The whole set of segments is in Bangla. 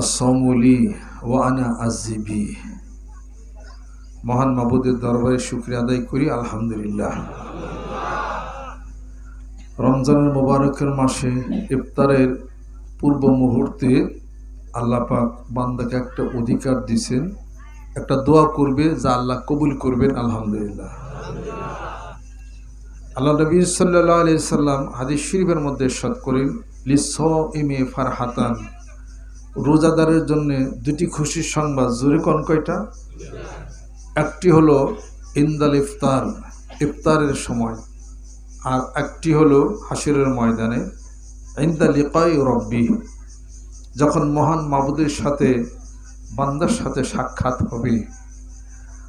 আসমলি ওয়ানা আজিবি মহান মাবুদের দরবারে শুক্রিয়া আদায় করি, আলহামদুলিল্লাহ। রমজানের মোবারকের মাসে ইফতারের পূর্ব মুহূর্তে আল্লাহ পাক বান্দাকে একটা অধিকার দিছেন, একটা দোয়া করবে যা আল্লাহ কবুল করবেন, আলহামদুলিল্লাহ। আল্লাহ নবী সাল্লাহ আলি সাল্লাম হাদিস শরীফের মধ্যে সৎ করেন লিস ইমে ফারহাতান। রোজাদারের জন্য দুটি খুশির সংবাদ। জোরে কন কয়টা? একটি হলো ইন্দাল ইফতার, ইফতারের সময়। আর একটি হলো হাসিরের ময়দানে। ইন্দা লিকাই রব্বি, যখন মহান মাবুদের সাথে, বান্দার সাথে সাক্ষাৎ হবে।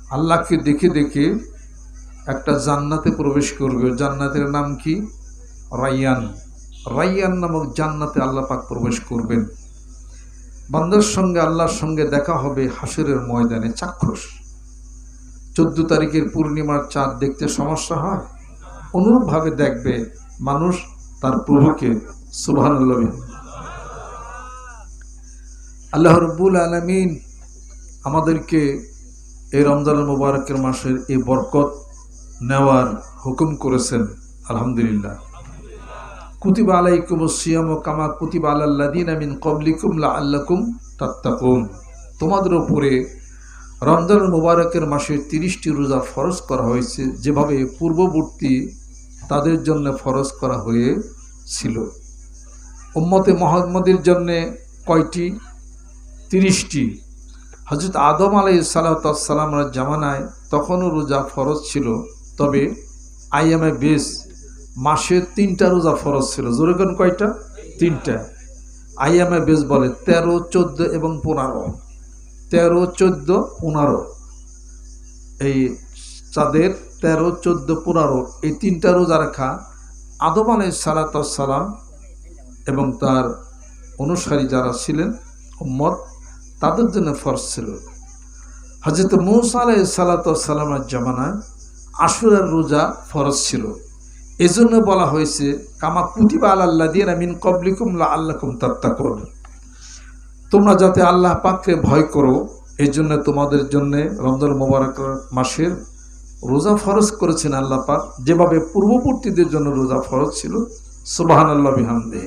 আল্লাহকে দেখে দেখে একটা জান্নাতে প্রবেশ করবে। জান্নাতের নাম কি? রাইয়ান। রাইয়ান নামক জান্নাতে আল্লাহ পাক প্রবেশ করবেন। বান্দার সঙ্গে, আল্লাহর সঙ্গে দেখা হবে হাসিরের ময়দানে, চাক্ষুষ। চোদ্দ তারিখের পূর্ণিমার চাঁদ দেখতে সমস্যা হয়? অনুরূপভাবে দেখবে মানুষ তার প্রভুকে, সুবহানাল্লাহ আল্লাহ রব্বুল আলমিন আমাদেরকে এই রমজান মুবারকের মাসের এই বরকত নেওয়ার হুকুম করেছেন, আলহামদুলিল্লাহ। আলাইকুম সিয়াম কামা আমিন কবলিকুম লা আল্লাকুম তোমাদের উপরে রমজান মুবারকের মাসে তিরিশটি রোজা ফরজ করা হয়েছে, যেভাবে পূর্ববর্তী তাদের জন্য ফরজ করা হয়েছিল উম্মতে মোহাম্মদের জন্যে কয়টি? তিরিশটি। হজরত আদম আলাই সালাতামের জামানায় তখনও রোজা ফরজ ছিল, তবে আইএমএ বেস মাসে তিনটা রোজা ফরজ ছিল। জোরেগন কয়টা? তিনটা। আইএমএ বেস বলে তেরো, চোদ্দ এবং পনেরো। তেরো, চোদ্দ, পনেরো। এই চাঁদের তেরো, চোদ্দ, পনেরো এই তিনটা রোজা রাখা আদম আলাই সালাতাম এবং তার অনুসারী যারা ছিলেন, উম্মত, তাদের জন্য ফরজ ছিল। হজরত মৌসা আলাই সালাতামের জামানায় আশুরার রোজা ফরজ ছিল। এজন্য বলা হয়েছে, কামা কুতিবা আল্লাহ দিয়ে মিন কবলিকুম আল্লাহকুম তাত্তাকুন। তোমরা যাতে আল্লাহ পাককে ভয় করো এই জন্য তোমাদের জন্য রমজান মোবারক মাসের রোজা ফরজ করেছেন আল্লাহ পাক। যেভাবে পূর্ববর্তীদের জন্য রোজা ফরজ ছিল সুবাহান আল্লাহ বিহামদে।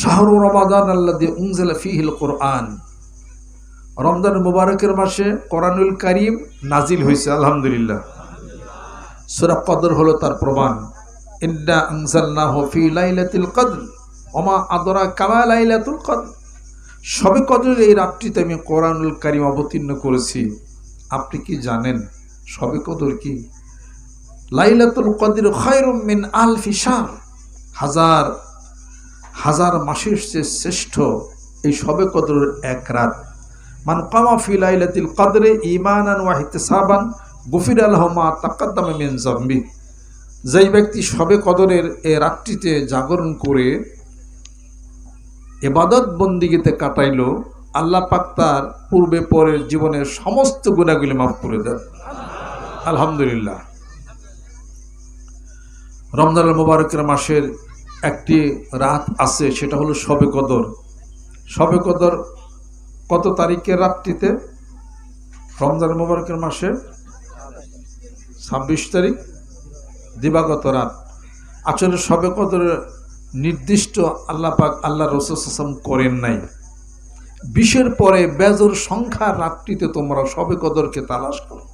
শাহরু রমাদান আল্লাহ দিয়ে উংজেলা ফিহিল কোরআন। রমজান মুবারকের মাসে কোরআনুল করিম নাজিল হয়েছে, আলহামদুলিল্লাহ। সুরা কদর হলো তার প্রমাণ। ইন্না আনজালনা ফি লাইলাতুল কদর ওমা আদরা কামা লাইলাতুল কদর। সবে কদরের এই রাত্রিতে আমি কোরআনুল করিম অবতীর্ণ করেছি। আপনি কি জানেন সবে কদর কি? লাইলাতুল কদর খয়রুম মিন আলফি শাহর। হাজার হাজার মাসের চেয়ে শ্রেষ্ঠ এই সবে কদরের এক রাত। মান কামা ফি লাইলাতিল কদরে ইমানান ওয়াহিদ সাবান গফির আলহমা তাকাদ্দামে মিন যেই ব্যক্তি সবে কদরের এ রাত্রিতে জাগরণ করে এবাদত বন্দিগিতে কাটাইল, আল্লাহ পাক তার পূর্বে পরের জীবনের সমস্ত গুণাগুলি মাফ করে দেন। আলহামদুলিল্লাহ। রমজান মুবারকের মাসের একটি রাত আছে, সেটা হলো সবে কদর। সবে কদর কত তারিখের রাত্রিতে? রমজান মুবারকের মাসে ছাব্বিশ তারিখ, দিবাগত রাত। আসলে সবে কদরের নির্দিষ্ট আল্লাহ পাক আল্লাহ রসুলাম করেন নাই। বিশের পরে বেজর সংখ্যা রাত্রিতে তোমরা সবে কদরকে তালাশ করো।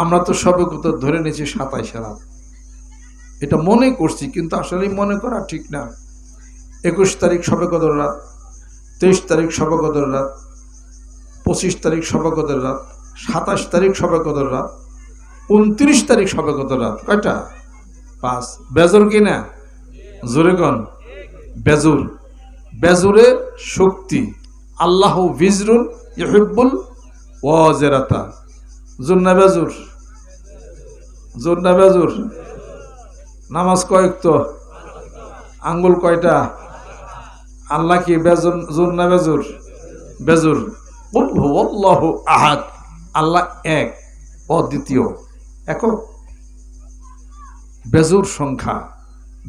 আমরা তো সবে কদর ধরে নিয়েছি সাতাইশে রাত। এটা মনে করছি, কিন্তু আসলে মনে করা ঠিক না। একুশ তারিখ সবে কদর রাত, তেইশ তারিখ সবে কদর রাত, পঁচিশ তারিখ সবে কদর রাত, সাতাশ তারিখ সবে কদর রাত উনত্রিশ তারিখ সবে কদর রাত। কয়টা? পাঁচ। বেজর কি না? জোরে কন। বেজুর। বেজুরে শক্তি। আল্লাহ ভিজরুল ইহিবুল ওয়াজেরাতা। জুন্না বেজুর? জুন্না বেজুর? নামাজ কয়েক তো? আঙ্গুল কয়টা? আল্লাহ কি বেজুর জোর না বেজুর? বেজুর। আহাদ। আল্লাহ এক, অদ্বিতীয়। একক বেজুর সংখ্যা।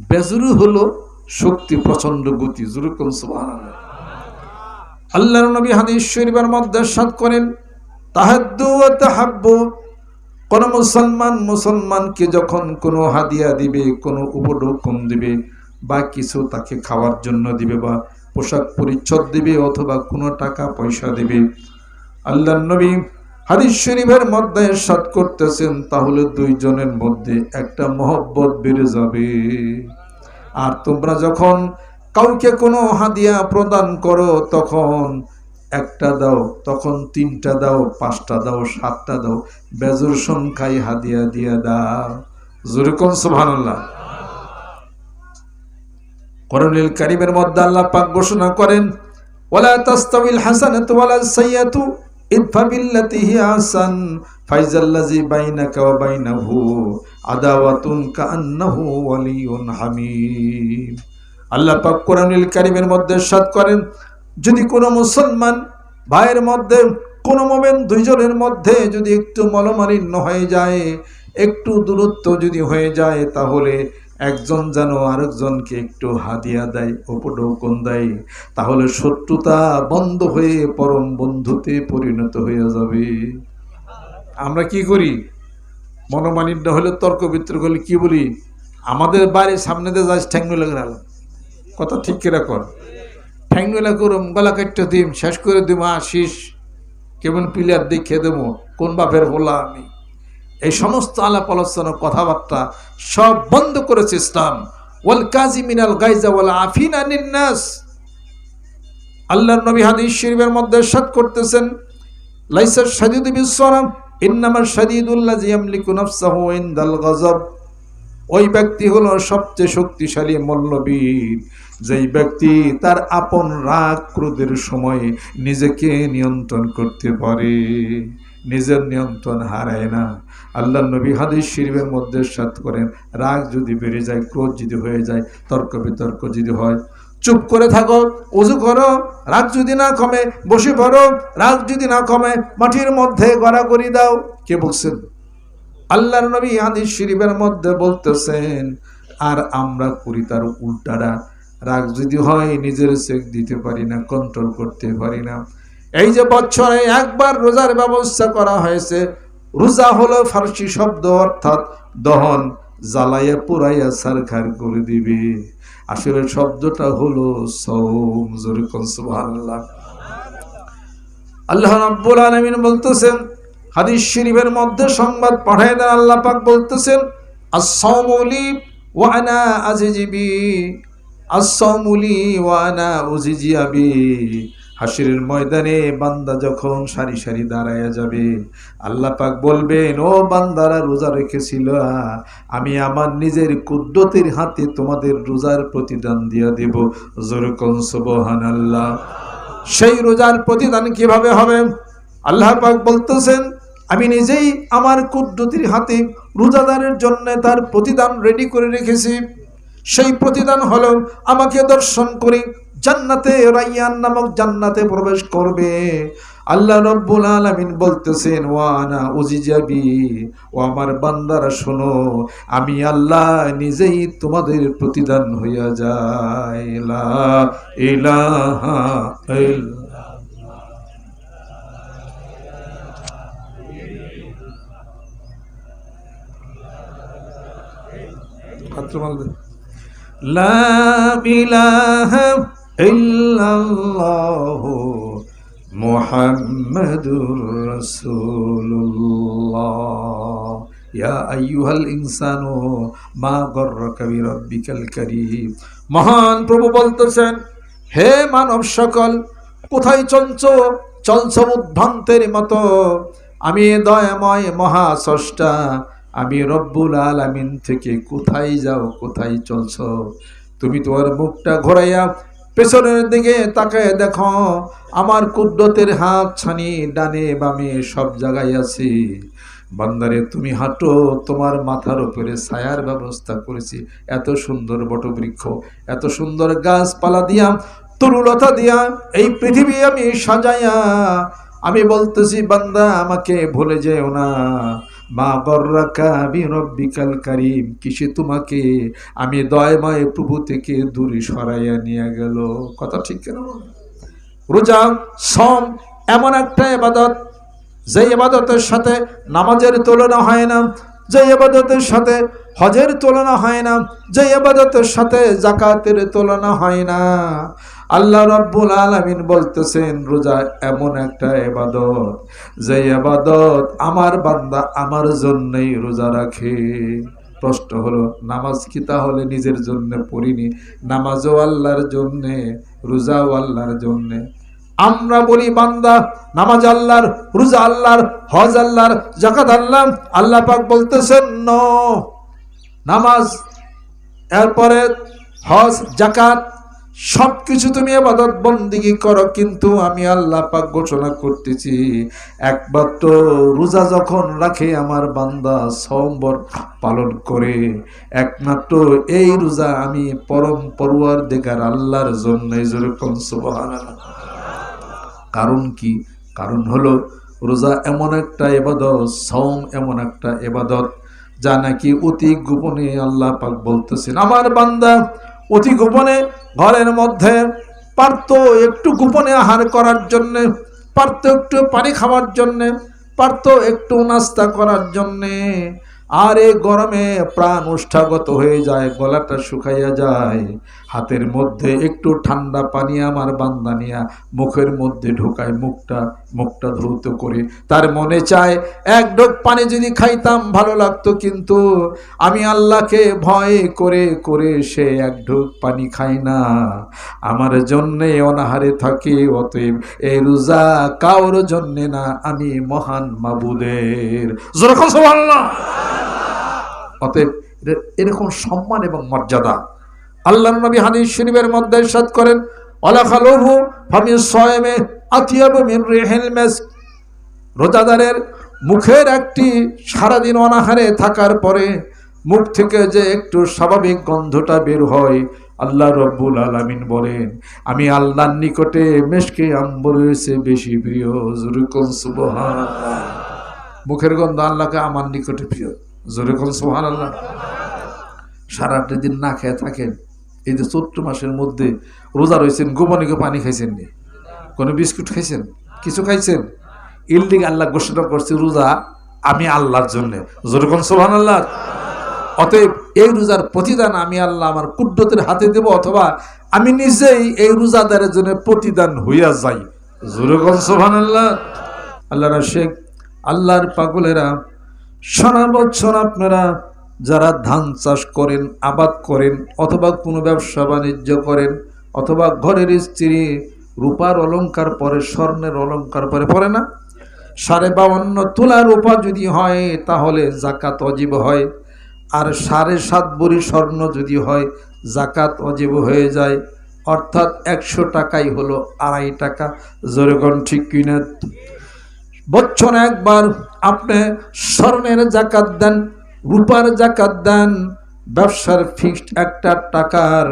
বেজুরু হলো শক্তি প্রচণ্ড গতি। যেরকম সুবহানাল্লাহ। আল্লাহর নবী হাদিস শরীফের মধ্যে সাত করেন তাহাদ্দু ওয়া তাহাব্বু। কোন মুসলমান মুসলমানকে যখন কোনো হাদিয়া দিবে, কোনো উপঢৌকন দিবে, বা কিছু তাকে খাওয়ার জন্য দিবে, বা পোশাক পরিচ্ছদ দিবে, অথবা কোনো টাকা পয়সা দিবে আল্লাহ নবী হাদিস শরীফের মধ্যে সাত করতেছেন, তাহলে দুইজনের মধ্যে একটা মহব্বত বেড়ে যাবে। আর তোমরা যখন কাউকে কোনো হাদিয়া প্রদান করো, তখন একটা দাও, তখন তিনটা দাও, পাঁচটা দাও, সাতটা দাও, বেজর সংখ্যায় হাদিয়া দিয়া দাও। জোরেকন সুবহানাল্লাহ। করণিল কারিমের মধ্যে আল্লাহ পাক ঘোষণা করেন, ওয়ালা তাস্তাবিল হাসানাতু ওয়ালা সাইয়াতু ওয়া বাইনাহু হামীম আল্লাহ কোরআনুল মধ্যে করেন, যদি কোনো মুসলমান ভাইয়ের মধ্যে, কোনো মোমেন দুইজনের মধ্যে যদি একটু মলমালিন্য হয়ে যায়, একটু দূরত্ব যদি হয়ে যায়, তাহলে একজন যেন আরেকজনকে একটু হাদিয়া দেয়, উপঢৌকন দেয়, তাহলে শত্রুতা বন্ধ হয়ে পরম বন্ধুতে পরিণত হয়ে যাবে। আমরা কি করি? মনোমালিন্য হলে তর্ক বিতর্ক হলে কি বলি? আমাদের বাড়ির সামনে দিয়ে যাস ঠ্যাংনু লাগে কথা ঠিক কিরা। কর ঠ্যাংনুলা করুম গলা কাটতে দিম, শেষ করে দিম আসিস কেমন প্লেয়ার দেখে দেবো? কোন বাপের বলা আমি? এই সমস্ত আলাপ আলোচনা, কথাবার্তা সব বন্ধ করেছে ইসলাম। ওয়াল কাজী মিনাল গাইজা ওয়াল আফিন আনিন্নাস আল্লাহর নবী হাদিস শরীফের মধ্যে সাত করতেছেন লাইসার শাদীদ বিসরাম ইন্নামার শাদীদুল্লাযী ইয়ামলিকু নাফসাহু ইনদাল গজব ওই ব্যক্তি হলো সবচেয়ে শক্তিশালী মল্লবীর। যেই ব্যক্তি তার আপন রাগ, ক্রোধের সময় নিজেকে নিয়ন্ত্রণ করতে পারে। নিজের নিয়ন্ত্রণ হারায় না। আল্লাহ নবী হাদিস শরীফের মধ্যে সাত করেন, রাগ যদি বেড়ে যায়, ক্রোধ যদি হয়ে যায়, তর্ক বিতর্ক যদি হয়, চুপ করে থাকো, উজু করো, রাগ যদি না কমে, বসে পড়ো, রাগ যদি না কমে, মাটির মধ্যে গড়াগড়ি দাও। কে বলছেন? আল্লাহর নবী হাদিস শরীফের মধ্যে বলতেছেন, আর আমরা করি তার উল্টারা। রাগ যদি হয়, নিজের চেক দিতে পারি না কন্ট্রোল করতে পারি না। এই যে বছরে একবার রোজার ব্যবস্থা করা হয়েছে, রোজা হলো ফার্সি শব্দ অর্থাৎ দহন জ্বালাইয়া পুরাইয়া সারখার করে দিবে। আসলে শব্দটা হলো আল্লাহ রাব্বুল আলামিন বলতেছেন, হাদিস শরীফের মধ্যে সংবাদ পাঠায় দেন, আল্লাহ পাক বলতেছেন আস-সাওমুলি ওয়া আনা আজিজিবি আস-সাওমুলি ওয়া আনা উজিজি আবি হাসিরের ময়দানে বান্দা যখন সারি সারি দাঁড়ায়া যাবে, আল্লাহ পাক বলবেন, ও বান্দারা, রোজা রেখেছিল। আমি আমার নিজের কুদ্দতের হাতে তোমাদের রোজার প্রতিদান দিয়া দেব। জোরকন সুবহানাল্লাহ। সেই রোজার প্রতিদান কীভাবে হবে? আল্লাহ পাক বলতেছেন, আমি নিজেই আমার কুদ্দতির হাতে রোজাদারের জন্য তার প্রতিদান রেডি করে রেখেছি। সেই প্রতিদান হলো আমাকে দর্শন করে জান্নাতে রাইয়ান নামক জান্নাতে প্রবেশ করবে। আল্লাহ রব্বুল আলামিন বলতেছেন ওয়ানা উজিজাবি ও আমার বান্দারা শোনো আমি আল্লাহ নিজেই তোমাদের প্রতিদান হইয়া যায় ইলাহা লা ইলাহা ইল্লাল্লাহ মুহাম্মাদুর রাসূলুল্লাহ। ইয়া আইয়ুহাল ইনসানু মা গররাকা বিরাব্বিকাল কারীম। মহান প্রভু বলতেছেন, হে মানব সকল, কোথায় চলছ? চলছ উদ্ভ্রান্তের মতো। আমি দয়াময় মহাস্রষ্টা, আমি রব্বুল আলামিন থেকে কোথায় যাও, কোথায় চলছ? তুমি তোমার মুখটা ঘোরাইয়া পেছনের দিকে তাকায় দেখো, আমার কুদ্দতের হাত ছানি ডানে বামে সব জায়গায় আছে। বান্দারে, তুমি হাঁটো, তোমার মাথার উপরে ছায়ার ব্যবস্থা করেছি। এত সুন্দর বটবৃক্ষ, এত সুন্দর গাছপালা দিয়া, তরুলতা দিয়া এই পৃথিবী আমি সাজাইয়া, আমি বলতেছি, বান্দা, আমাকে ভুলে যেও না। মা গর্রাকা রব্বিকাল কারিম, কিসে তোমাকে? আমি দয়ময় প্রভু থেকে দূরে সরাইয়া নিয়ে গেল। কথা ঠিক কেন রোজা, সম, এমন একটা এবাদত যে এবাদতের সাথে নামাজের তুলনা হয় না, যে এবাদতের সাথে হজের তুলনা হয় না, যে এবাদতের সাথে জাকাতের তুলনা হয় না। আল্লাহ রাব্বুল আলামিন বলতেছেন, রোজা এমন একটা এবাদত যে এবাদত আমার বান্দা আমার জন্যই রোজা রাখে। প্রশ্ন হলো, নামাজ কি তাহলে নিজের জন্য পড়িনি? নামাজও আল্লাহর জন্যে, রোজাও আল্লাহর জন্যে? আমরা বলি, বান্দা, নামাজ আল্লাহর, রোজা আল্লাহর, হজ আল্লাহর জাকাত আল্লাহ। আল্লাহ পাক বলতেছেন, ন, নামাজ, এরপরে হজ জাকাত সব কিছু তুমি এবাদত বন্দিগি করো, কিন্তু আমি আল্লাহ পাক ঘোষণা করতেছি, একমাত্র রোজা যখন রাখে আমার বান্দা সোমবার পালন করে। একমাত্র এই রোজা আমি পরম পড়ুয়ার দেখার আল্লাহর জন্য যেরকম কারণ কি? কারণ হলো রোজা এমন একটা এবাদত সৌম এমন একটা এবাদত যা নাকি অতি গোপনে আল্লাহ পাক বলতেছেন, আমার বান্দা, অতি গোপনে ঘরের মধ্যে পারত একটু গোপনে আহার করার জন্যে, পারত একটু পানি খাওয়ার জন্যে, পারত একটু নাস্তা করার জন্যে। আর এই গরমে প্রাণ উষ্ঠাগত হয়ে যায়, গলাটা শুকাইয়া যায়। হাতের মধ্যে একটু ঠান্ডা পানি আমার বান্দানিয়া মুখের মধ্যে ঢোকায়, মুখটা মুখটা ধৌত করে। তার মনে চায়, এক ঢোক পানি যদি খাইতাম ভালো লাগতো, কিন্তু আমি আল্লাহকে ভয় করে করে সে এক ঢোক পানি খাই না। আমার জন্যে অনাহারে থাকে, অতএব এই রোজা কাউর জন্যে না, আমি মহান মাবুদের। যেরকম সুবহানাল্লাহ। অতএব এর- এরকম সম্মান এবং মর্যাদা। আল্লাহ নবী হাদিস শরীফের মধ্যে ইরশাদ করেন সায়মে রোজাদারের মুখের একটি সারাদিন অনাহারে থাকার পরে মুখ থেকে যে একটু স্বাভাবিক গন্ধটা বের হয়, আল্লাহ রব্বুল আলামিন বলেন, আমি আল্লাহর নিকটে মেশকে আম্বর হয়েছে বেশি প্রিয়। মুখের গন্ধ আল্লাহকে আমার নিকটে প্রিয়। জোরেখন সোহান আল্লাহ সারাটা দিন না খেয়ে থাকেন। এই যে চৈত্র মাসের মধ্যে রোজা রয়েছেন গোপনীকে পানি খাইছেন নি? কোনো বিস্কুট খাইছেন? কিছু খাইছেন? ইল্ডিং আল্লাহ ঘোষণা করছে, রোজা আমি আল্লাহর জন্য। জোরেখন সোহান আল্লাহ অতএব এই রোজার প্রতিদান আমি আল্লাহ আমার কুদ্রতের হাতে দেব, অথবা আমি নিজেই এই রোজাদারের জন্য প্রতিদান হইয়া যাই। জোরেখন সোহান আল্লাহ আল্লাহ শেখ আল্লাহর পাগলেরা সারা বছর আপনারা যারা ধান চাষ করেন, আবাদ করেন, অথবা কোনো ব্যবসা বাণিজ্য করেন, অথবা ঘরের স্ত্রী রূপার অলংকার পরে, স্বর্ণের অলংকার পরে পরে না? সাড়ে বাউন্ন তোলা রূপা যদি হয়, তাহলে জাকাত অজীব হয়। আর সাড়ে সাত বড়ি স্বর্ণ যদি হয়, জাকাত অজীব হয়ে যায়। অর্থাৎ একশো টাকাই হলো আড়াই টাকা। যেরকম ঠিক কিনা? বছর একবার আপনি স্বর্ণের জাকাত দেন, রূপার জাকাত দেন, ব্যবসার ফিক্সড একটা টাকার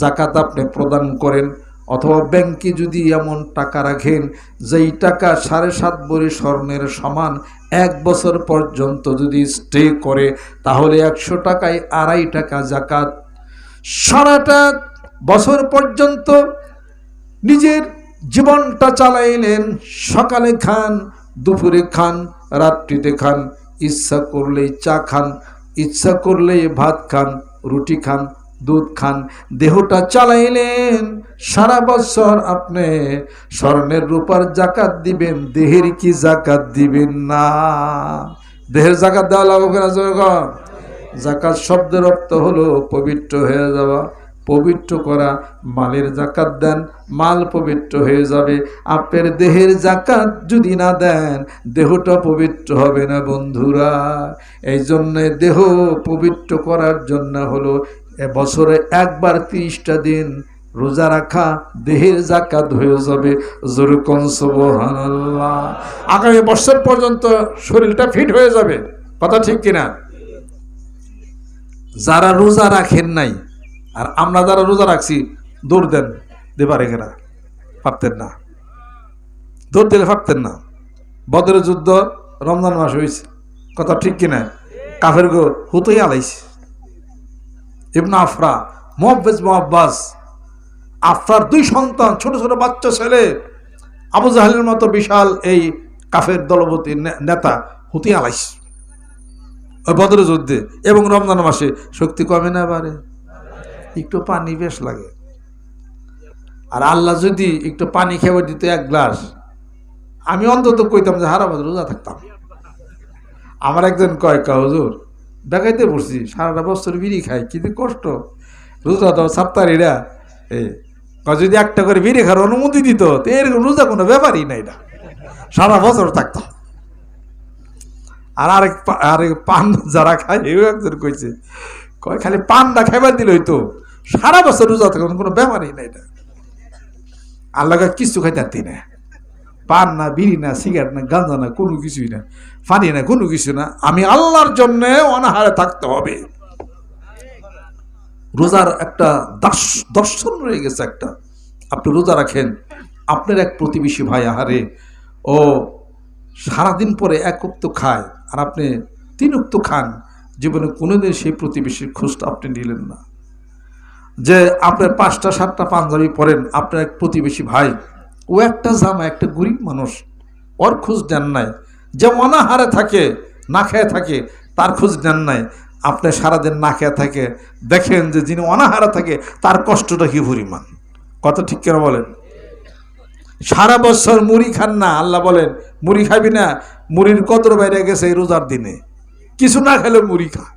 জাকাত আপনি প্রদান করেন, অথবা ব্যাংকে যদি এমন টাকা রাখেন, যেই টাকা সাড়ে সাত বড়ি স্বর্ণের সমান এক বছর পর্যন্ত যদি স্টে করে, তাহলে একশো টাকায় আড়াই টাকা জাকাত। সারাটা বছর পর্যন্ত নিজের জীবনটা চালাইলেন, সকালে খান দুপুরে খান, রাত্রিতে খান, ইচ্ছা করলেই চা খান, ইচ্ছা করলেই ভাত খান, রুটি খান, দুধ খান, দেহটা চালাইলেন সারা বছর আপনি। স্বর্ণের রূপার জাকাত দিবেন, দেহের কি জাকাত দিবেন না? দেহের জাকাত দেওয়া লাগবে না জাকাত শব্দের অর্থ হলো পবিত্র হয়ে যাওয়া। পবিত্র করা, মালের জাকাত দেন, মাল পবিত্র হয়ে যাবে। আপনার দেহের জাকাত যদি না দেন, দেহটা পবিত্র হবে না বন্ধুরা। এই জন্যে দেহ পবিত্র করার জন্য হলো বছরে একবার তিরিশটা দিন রোজা রাখা, দেহের জাকাত হয়ে যাবে। আগামী বছর পর্যন্ত শরীরটা ফিট হয়ে যাবে। কথা ঠিক কিনা? যারা রোজা রাখেন নাই আর আমরা যারা রোজা রাখছি, দৌড় দেন, দেবার এখানে পারতেন না। দৌড় দিলে পারতেন না। বদরের যুদ্ধ রমজান মাস হয়েছে কথা ঠিক কিনা? কাফের গো হুতই আলাইছে। ইবনা আফরা, মোহাব্বেজ মোহাব্বাস আফরার দুই সন্তান, ছোট ছোট বাচ্চা ছেলে, আবু জাহালের মতো বিশাল এই কাফের দলপতি নেতা হুতি আলাইস ওই বদর যুদ্ধে এবং রমজান মাসে শক্তি কমে না বাড়ে। একটু পানি বেশ লাগে। আর আল্লাহ যদি একটু পানি খেয়ে দিত এক গ্লাস, আমি অন্তত কইতাম যে হারা বছর রোজা থাকতাম। আমার একজন কয় কা দেখাইতে পড়ছি, সারাটা বছর বিড়ি খাই কিন্তু কষ্ট। রোজা তো সাপ্তাহিরা এ, কয়, যদি একটা করে বিড়ি খাওয়ার অনুমতি দিত, তো এরকম রোজা কোনো ব্যাপারই নাই না। সারা বছর থাকতাম। আর আরেক আরেক পান যারা খায়, এও একজন কইছে কয়, খালি পানটা খাইবার দিল হইতো। সারা বছর রোজা থাকে, কোনো ব্যাপারই নাই না আল্লাহ কিছু খাইতে না পান না, বিড়ি না, সিগারেট না, গাঁজা না, কোনো কিছুই না পানি না, কোনো কিছু না। আমি আল্লাহর জন্য অনাহারে থাকতে হবে। রোজার একটা দর্শন রয়ে গেছে একটা। আপনি রোজা রাখেন, আপনার এক প্রতিবেশী ভাই, আহারে, ও সারাদিন পরে এক উক্ত খায়, আর আপনি তিন উক্ত খান। জীবনে কোনোদিন সেই প্রতিবেশীর খোঁজটা আপনি নিলেন না। যে আপনার পাঁচটা, সাতটা পাঞ্জাবি পরেন, আপনার এক প্রতিবেশী ভাই, ও একটা জামা, একটা গরিব মানুষ, ওর খোঁজ নেন নাই। যে অনাহারে থাকে, না খেয়ে থাকে, তার খোঁজ নেন নাই। আপনি সারাদিন না খেয়ে থাকে, দেখেন যে যিনি অনাহারে থাকে, তার কষ্টটা কি পরিমাণ? কত ঠিক কেন বলেন? সারা বছর মুড়ি খান না, আল্লাহ বলেন, মুড়ি খাবি না, মুড়ির কদর বাইরে গেছে এই রোজার দিনে। কিছু না খেলে মুড়ি খায়।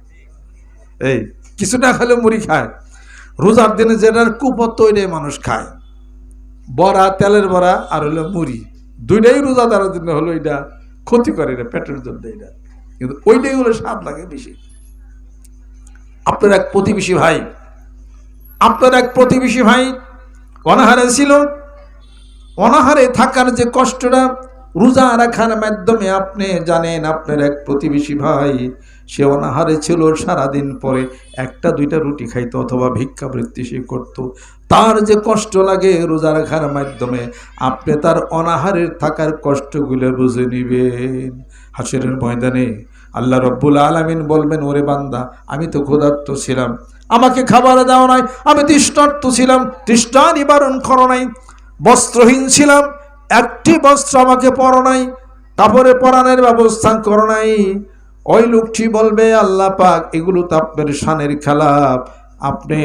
এই। কিছু না খেলে মুড়ি খায়। রোজার দিনে যেটার কুপত তৈরি মানুষ খায়। বড়া তেলের বড়া আর হলো মুড়ি। দুইটাই রোজাদারের জন্য হলো এটা ক্ষতি করে এটা পেটের জন্য এটা। কিন্তু ওইটাই হলো স্বাদ লাগে বেশি। আপনার এক প্রতিবেশী ভাই আপনার এক প্রতিবেশী ভাই অনাহারে ছিল। অনাহারে থাকার যে কষ্টটা রোজা রাখার মাধ্যমে আপনি জানেন, আপনার এক প্রতিবেশী ভাই, সে অনাহারে ছিল সারাদিন পরে একটা, দুইটা রুটি খাইতো অথবা ভিক্ষাবৃত্তি সে করত। তার যে কষ্ট লাগে রোজা রাখার মাধ্যমে, আপনি তার অনাহারের থাকার কষ্টগুলো বুঝে নিবেন। হাসিরের ময়দানে আল্লাহ রব্বুল আলামিন বলবেন, ওরে বান্দা, আমি তো ক্ষুধার্ত ছিলাম। আমাকে খাবার দাও নাই, আমি তৃষ্ণার্ত ছিলাম, তৃষ্ণা নিবারণ করো নাই। বস্ত্রহীন ছিলাম একটি বস্ত্র আমাকে পরো নাই কাপড়ে পরানোর ব্যবস্থা করো নাই। ওই লোকটি বলবে, আল্লাহ পাক, এগুলো তো আপনার শানের খেলাপ আপনি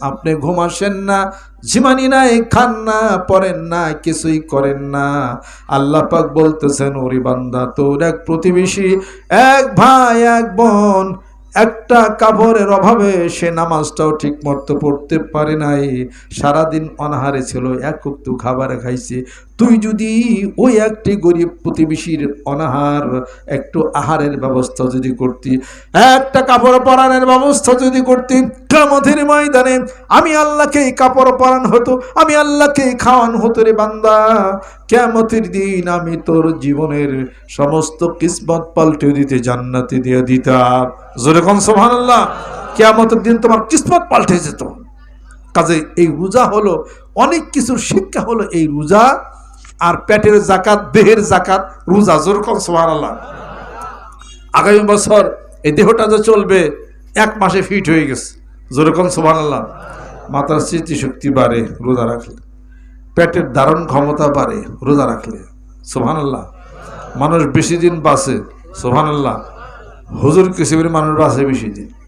আপনি ঘুমাসেন না, ঝিমানি নাই, খান না, পড়েন না, কিছুই করেন না। আল্লাহ পাক বলতেছেন, ওরে বান্দা, তোর এক প্রতিবেশী, এক ভাই, এক বোন একটা কাপড়ের অভাবে সে নামাজটাও ঠিক মতো পড়তে পারে নাই। সারাদিন অনাহারে ছিল, এক উক্ত খাবার খাইছে। তুই যদি ওই একটি গরিব প্রতিবেশীর অনাহার, একটু আহারের ব্যবস্থা যদি করতি, একটা কাপড় পরানোর ব্যবস্থা যদি করতি কামতের ময়দানে আমি আল্লাহকে কাপড় পরান হতো, আমি আল্লাহকে খাওয়ান হতো রে বান্দা। কেমতের দিন আমি তোর জীবনের সমস্ত কিসমত পাল্টে দিতে, জান্নাতে দিয়ে দিতাম। যেরকম সোহান আল্লাহ কেমতের দিন তোমার কিসমত পাল্টে যেত। কাজে এই রোজা হলো, অনেক কিছুর শিক্ষা হলো এই রোজা আর পেটের জাকাত, দেহের জাকাত, রোজা যেরকম সোহান আল্লাহ আগামী বছর এই দেহটা যে চলবে, এক মাসে ফিট হয়ে গেছে যেরকম সোহান আল্লাহ মাথার স্মৃতিশক্তি বাড়ে, রোজা রাখলে। পেটের ধারণ ক্ষমতা বাড়ে, রোজা রাখলে সোহান আল্লাহ মানুষ বেশি দিন বাঁচে সোহান আল্লাহ হুজুর কিছু মানুষ বাঁচে বেশি দিন।